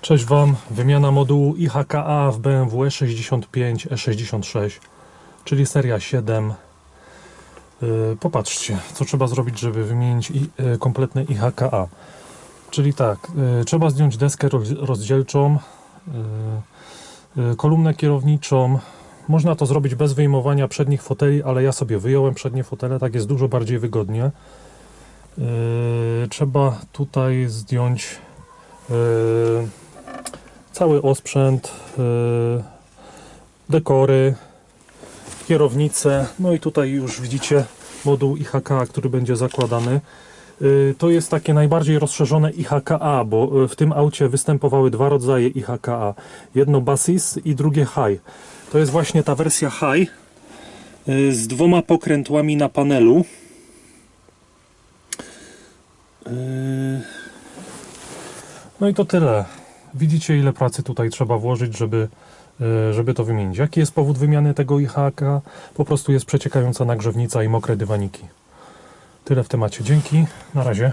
Cześć Wam, wymiana modułu IHKA w BMW E65 E66, czyli seria 7. Yy, Popatrzcie, co trzeba zrobić, żeby wymienić yy, kompletne IHKA. Czyli tak, yy, trzeba zdjąć deskę roz- rozdzielczą, kolumnę kierowniczą. Można to zrobić bez wyjmowania przednich foteli, ale ja sobie wyjąłem przednie fotele, tak jest dużo bardziej wygodnie. Trzeba tutaj zdjąć cały osprzęt, yy, dekory, kierownicę. No i tutaj już widzicie moduł IHKA, który będzie zakładany. Yy, To jest takie najbardziej rozszerzone IHKA, bo yy, w tym aucie występowały dwa rodzaje IHKA. Jedno Basis i drugie High. To jest właśnie ta wersja High z dwoma pokrętłami na panelu. No i to tyle. Widzicie, ile pracy tutaj trzeba włożyć, żeby, e, żeby to wymienić. Jaki jest powód wymiany tego IHK? Po prostu jest przeciekająca nagrzewnica i mokre dywaniki. Tyle w temacie. Dzięki. Na razie.